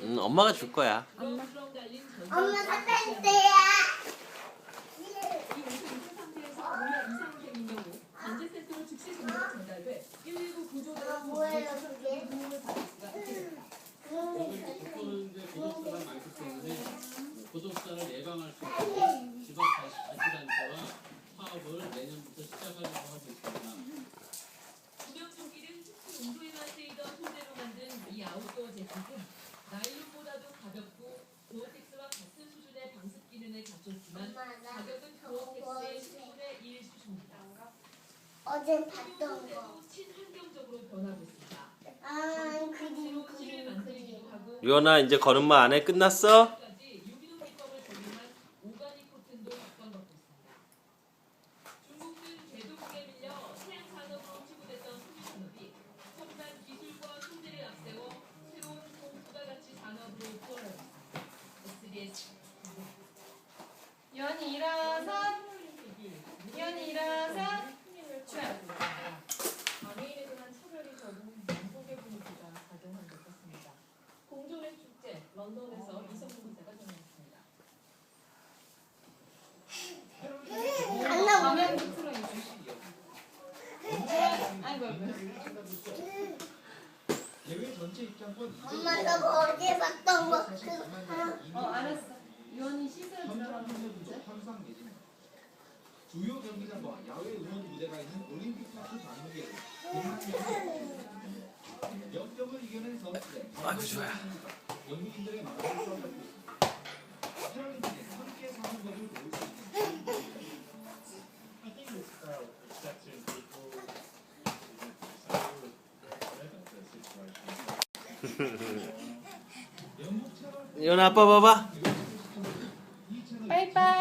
음, 엄마가 줄 거야. 엄마 엄마 갖다 주세요. 이 옷을 입은 상태에서 오히려 이상이 생긴 경우 관제 세트로 즉시 정보가 전달돼 119 구조대와 뭐예요, 정보에 그게? 도움을 받을 수가 있게 됩니다. 복권은 이제 고독사가 많기 때문에 고독사를 예방할 수 있도록 지방 자치단체와 파업을 내년부터 시작하려고 하고 있습니다. 구명조끼는 특히 운동에만 쓰이던 소재로 만든 이 아웃도어 제품은 나일론보다도 가볍고 고어텍스와 같은 수준의 방습 기능을 갖췄지만 엄마 나 가격은 고어텍스의 10분의 1 수준입니다. 어제 봤던 거. 친환경적으로 변하고 있습니다. 아 그림 그림 그림. 유연아 이제 걸음마 안 해? 끝났어? 까지 유기농 비법을 적용한 오가닉 코튼도 각광받고 있습니다. 중국은 제조국에 밀려 태양 산업으로 치부됐던 소비 산업이 첨단 기술과 소재를 앞세워 새로운 공부가 가치 산업으로 부활하고 있습니다. SBS 유연이 일어서 유연이 일어서 춤. 장애인에 대한 차별이 적은 민족의 분위기가 가정한 것 같습니다. 공존의 런던에서 이성훈 기자가 전해졌습니다. 강남 화면 밑으로 해주시오. 아이고 아이고. 대회 전체 입장권 엄마 너 어제 봤던 거 그거 하나 어 알았어. 현장에서 되지. 항상 내지는 주요 경기장과 야외 응원 무대가 있는 올림픽 파크 장무계 역경을 이겨낸 선수들 아이고, 좋아요. 연구진들의 많은 수업을 패럴림픽에서 함께 사는 법을 배울 수 있습니다. napababa, bye 채널 연아 아빠 봐봐. 빠이빠이.